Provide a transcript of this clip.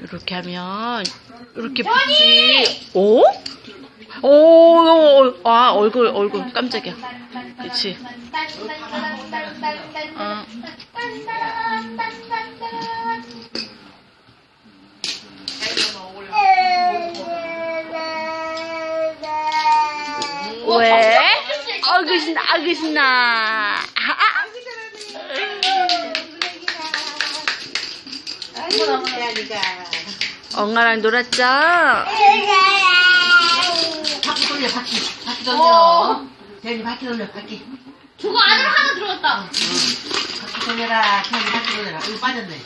이렇게 하면 이렇게 붙지. 오? 오, 아 얼굴 얼굴 깜짝이야. 그렇지. 왜? 아그 신나, 아그 신나. 아, 아. 아이고 너무야 니가 엉아랑 놀았죠? 바퀴 돌려 바퀴 바퀴 돌려 대현이 바퀴 돌려 바퀴 저거 안으로 하나 들어갔다. 바퀴 돌려라 대현이 바퀴 돌려라 이거 빠졌네